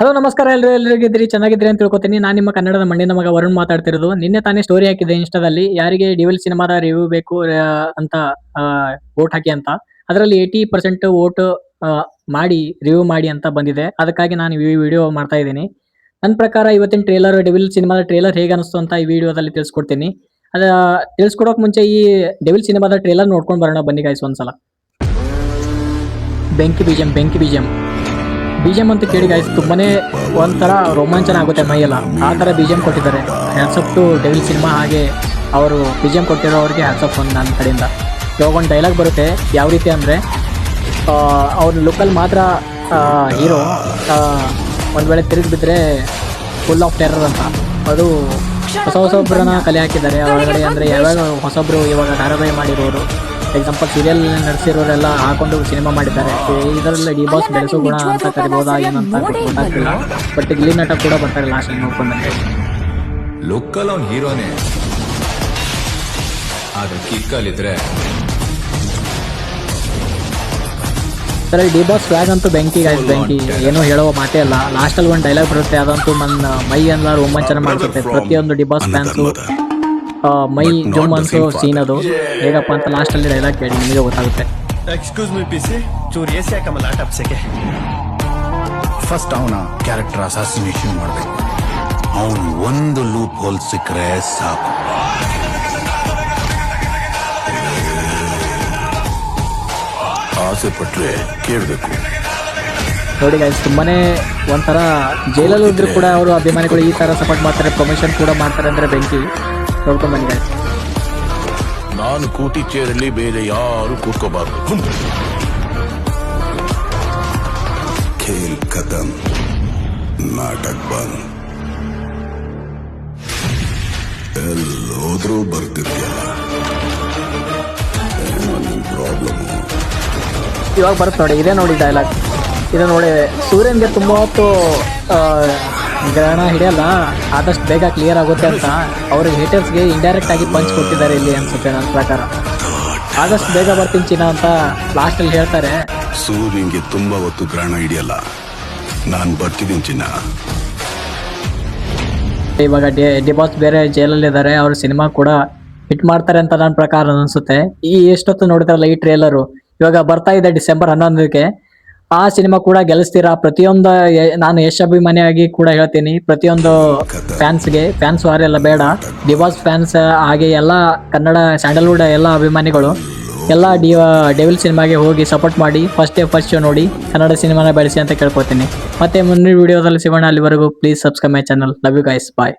Hello ನಮಸ್ಕಾರ ಎಲ್ಲರೂ ಎಲ್ಲರಿಗಿದ್ರಿ ಚೆನ್ನಾಗಿದ್ರಿ ಅಂತ ತಿಳ್ಕೊತೀನಿ. ನಾನು ನಿಮ್ಮ ಕನ್ನಡದ ಮಣ್ಣಿನ ಮಗ ವರುಣ್ ಮಾತಾಡ್ತಿರೋದು. ನಿನ್ನೆ ತಾನೇ ಸ್ಟೋರಿ ಹಾಕಿದೆ ಇನ್ಸ್ಟಾದಲ್ಲಿ ಯಾರಿಗೆ ಡೆವಿಲ್ ಸಿನಿಮಾದ ರಿವ್ಯೂ ಬೇಕು ಅಂತ ವೋಟ್ ಹಾಕಿ ಅಂತ. ಅದರಲ್ಲಿ ಏಯ್ಟಿ ಪರ್ಸೆಂಟ್ ವೋಟ್ ಮಾಡಿ ರಿವ್ಯೂ ಮಾಡಿ ಅಂತ ಬಂದಿದೆ. ಅದಕ್ಕಾಗಿ ನಾನು ಈ ವಿಡಿಯೋ ಮಾಡ್ತಾ ಇದ್ದೀನಿ. ನನ್ನ ಪ್ರಕಾರ ಇವತ್ತಿನ ಟ್ರೇಲರ್ ಡೆವಿಲ್ ಸಿನಿಮಾದ ಟ್ರೇಲರ್ ಹೇಗೆ ಅನಿಸ್ತು ಅಂತ ಈ ವಿಡಿಯೋದಲ್ಲಿ ತಿಳಿಸ್ಕೊಡ್ತೀನಿ. ಅದ, ತಿಳಿಸ್ಕೊಡೋಕೆ ಮುಂಚೆ ಈ ಡೆವಿಲ್ ಸಿನಿಮಾದ ಟ್ರೇಲರ್ ನೋಡ್ಕೊಂಡು ಬರೋಣ. ಬನ್ನಿ ಗಾಯ್ಸ್ ಒಂದ್ಸಲ. ಬೆಂಕಿ ಬೀಜಂ ಬೆಂಕಿ ಬೀಜಂ. ಬಿಜಿಎಂ ಅಂತ ಕೇಳಿ ಗಾಯ್ಸ್ ತುಂಬಾನೇ ಒಂಥರ ರೋಮಾಂಚನ ಆಗುತ್ತೆ ಮೈಯೆಲ್ಲ. ಆ ಥರ ಬಿಜಿಎಂ ಕೊಟ್ಟಿದ್ದಾರೆ. ಹ್ಯಾಟ್ಸಪ್ ಟು ಡೆವಿಲ್ ಸಿನಿಮಾ ಹಾಗೆ ಅವರು ಬಿಜಿಎಂ ಕೊಟ್ಟಿರೋರಿಗೆ ಹ್ಯಾಟ್ಸಪ್ ಒಂದು ನನ್ನ ಕಡೆಯಿಂದ. ಇವಾಗ ಒಂದು ಡೈಲಾಗ್ ಬರುತ್ತೆ, ಯಾವ ರೀತಿ ಅಂದರೆ ಅವ್ರ ಲುಕ್ಕಲ್ಲಿ ಮಾತ್ರ ಹೀರೋ ಒಂದು ವೇಳೆ ತಿರುಗಿ ಬಿದ್ದರೆ ಫುಲ್ ಆಫ್ ಟೆರರ್ ಅಂತ. ಅದು ಹೊಸ ಹೊಸೊಬ್ಬರನ್ನ ಕಲೆ ಹಾಕಿದ್ದಾರೆ. ಒಳಗಡೆ ಅಂದರೆ ಯಾವಾಗ ಹೊಸೊಬ್ಬರು ಇವಾಗ ಧಾರಾವಾಹಿ ಮಾಡಿರೋರು. ಎಕ್ಸಾಂಪಲ್ ಸೀರಿಯಲ್ ನಡೆಸಿರೋರೆಲ್ಲ ಹಾಕೊಂಡು ಸಿನಿಮಾ ಮಾಡಿದ್ದಾರೆ. ಇದರಲ್ಲಿ ಡಿ ಬಾಸ್ ಬೆಳೆಸೋ ಗುಣ ಅಂತ ಕರಿಬೋದಾ ಏನಂತ ಗೊತ್ತಾಗ್ತಿಲ್ಲ ಬಟ್ ಗಿಲ್ಲಿ ನಟ ಕೂಡ ಬರ್ತಾರೆ ಲಾಸ್ಟ್ ನೋಡ್ಕೊಂಡಂತೆ ಲುಕ್ಕಲ್ಲಿ ಅವ್ನು ಹೀರೋನೇ. ಆದ್ರೆ ಕಿಕ್ಕಲ್ಲಿದ್ರೆ ಸರ್ ಡಿ ಬಾಸ್ ಫ್ಲಾಗ್ ಅಂತೂ ಬೆಂಕಿ ಗಾಯ್ಸ್ ಬೆಂಕಿ. ಏನೋ ಹೇಳೋ ಮಾತೇ ಅಲ್ಲ. ಲಾಸ್ಟಲ್ಲಿ ಒಂದು ಡೈಲಾಗ್ ಬರುತ್ತೆ ಅದಂತೂ ನನ್ನ ಮೈ ಎಲ್ಲ ರೋಮಾಂಚನ ಮಾಡಿಸುತ್ತೆ ಪ್ರತಿಯೊಂದು ಡಿ ಬಾಸ್ ಫ್ಯಾನ್ಸು ಮೈ ಜುಮ್ ಅನ್ಸೋ ಸೀನ್ ಅದು. ಹೇಗಪ್ಪ ಅಂತ ಲಾಸ್ಟಲ್ಲಿ ಡೈಲಾಗ್ ಕೇಳಿ ನಿಮಗೆ ಗೊತ್ತಾಗುತ್ತೆ. ಎಕ್ಸ್ಕ್ಯೂಸ್ ಮಿ ಪಿ ಸಿ ಚೂರು ಎಸಿ ಹಾಕಮಲ್ಲ ಟಪ್ಸಕ್ಕೆ ಫಸ್ಟ್ ಅವನ ಕ್ಯಾರೆಕ್ಟರ್ ಅಸಾಸಿನೇಷನ್ ಮಾಡಬೇಕು. ಅವನು ಒಂದು ಲೂಪ್ ಹೋಲ್ ಸಿಕ್ಕರೆ ಸಾಕು. ಆಸೆ ಪಟ್ಟರೆ ಕೇಳಬೇಕು. ನೋಡಿ ಗೈಸ್ ತುಂಬಾನೇ ಒಂಥರ ಜೈಲಲ್ಲಿ ಇದ್ರು ಕೂಡ ಅವರು ಅಭಿಮಾನಿಗಳು ಈ ತರ ಸಪೋರ್ಟ್ ಮಾಡ್ತಾರೆ ಪ್ರಮೋಷನ್ ಕೂಡ ಮಾಡ್ತಾರೆ ಅಂದ್ರೆ ಬೆಂಕಿ. ನೋಡ್ಕೊಂಡ್ ನಾನು ಕೂತಿ ಚೇರಲ್ಲಿ ಬೇರೆ ಯಾರು ಕೂತ್ಕೋಬಾರ್ದು. ಖೇಲ್ ಖತಮ್ ನಾಟಕ ಬಂದ್. ಎಲ್ಲೋದ್ರೂ ಬರ್ತಿರ್ತೀಯಲ್ಲ ಪ್ರಾಬ್ಲಮ್ ಇವಾಗ ಬರುತ್ತೆ ನೋಡಿ ಇದೇ ನೋಡಿ ಡೈಲಾಗ್ ಇದು ನೋಡಿ ಸೂರ್ಯನ್ಗೆ ತುಂಬ ಹೊತ್ತು ಆ, ಗ್ರಹಣ ಹಿಡಿಯಲ್ಲ ಆದಷ್ಟು ಬೇಗ ಕ್ಲಿಯರ್ ಆಗುತ್ತೆ ಅಂತ ಅವ್ರಿಗೆ ಹೇಟರ್ಸ್ಗೆ ಇಂಡೈರೆಕ್ಟ್ ಆಗಿ ಪಂಚ್ ಕೊಟ್ಟಿದ್ದಾರೆ ಇಲ್ಲಿ ಅನ್ಸುತ್ತೆ ನನ್ನ ಪ್ರಕಾರ. ಆದಷ್ಟು ಬೇಗ ಬರ್ತೀನಿ ಚಿನ್ನ ಅಂತ ಲಾಸ್ಟಲ್ಲಿ ಹೇಳ್ತಾರೆ. ಸೂರ್ಯನ್ಗೆ ತುಂಬಾ ಹೊತ್ತು ಗ್ರಹಣ ಹಿಡಿಯಲ್ಲ. ನಾನು ಬರ್ತಿದ್ದೀನಿ ಚಿನ್ನ. ಇವಾಗ ಡಿ ಡಿ ಬಾಸ್ ಬೇರೆ ಜೈಲಲ್ಲಿ ಇದ್ದಾರೆ ಅವ್ರ ಸಿನಿಮಾ ಕೂಡ ಹಿಟ್ ಮಾಡ್ತಾರೆ ಅಂತ ನನ್ನ ಪ್ರಕಾರ ಅನ್ಸುತ್ತೆ. ಈ ಎಷ್ಟೊತ್ತು ನೋಡಿದ್ರಲ್ಲ ಈ ಟ್ರೇಲರು ಇವಾಗ ಬರ್ತಾ ಇದೆ ಡಿಸೆಂಬರ್ ಹನ್ನೊಂದಕ್ಕೆ. ಆ ಸಿನಿಮಾ ಕೂಡ ಗೆಲ್ಲಿಸ್ತೀರಾ? ಪ್ರತಿಯೊಂದು ನಾನು ಯಶ್ ಅಭಿಮಾನಿಯಾಗಿ ಕೂಡ ಹೇಳ್ತೀನಿ. ಪ್ರತಿಯೊಂದು ಫ್ಯಾನ್ಸ್ಗೆ, ಫ್ಯಾನ್ಸ್ ವಾರೆಲ್ಲ ಬೇಡ. ದಿವಾಸ್ ಫ್ಯಾನ್ಸ್, ಹಾಗೆ ಎಲ್ಲ ಕನ್ನಡ, ಸ್ಯಾಂಡಲ್ವುಡ್ ಎಲ್ಲ ಅಭಿಮಾನಿಗಳು, ಎಲ್ಲ ಡಿ ಡೆವಿಲ್ ಸಿನಿಮಾಗೆ ಹೋಗಿ ಸಪೋರ್ಟ್ ಮಾಡಿ ಫಸ್ಟ್ ಡೇ ಫಸ್ಟ್ ಶೋ ನೋಡಿ ಕನ್ನಡ ಸಿನಿಮಾನ ಬೆಳೆಸಿ ಅಂತ ಕೇಳ್ಕೊತೀನಿ ಮತ್ತೆ ಮುಂದಿನ ವಿಡಿಯೋದಲ್ಲಿ ಸಿಗೋಣ. ಅಲ್ಲಿವರೆಗೂ please subscribe my channel love you guys bye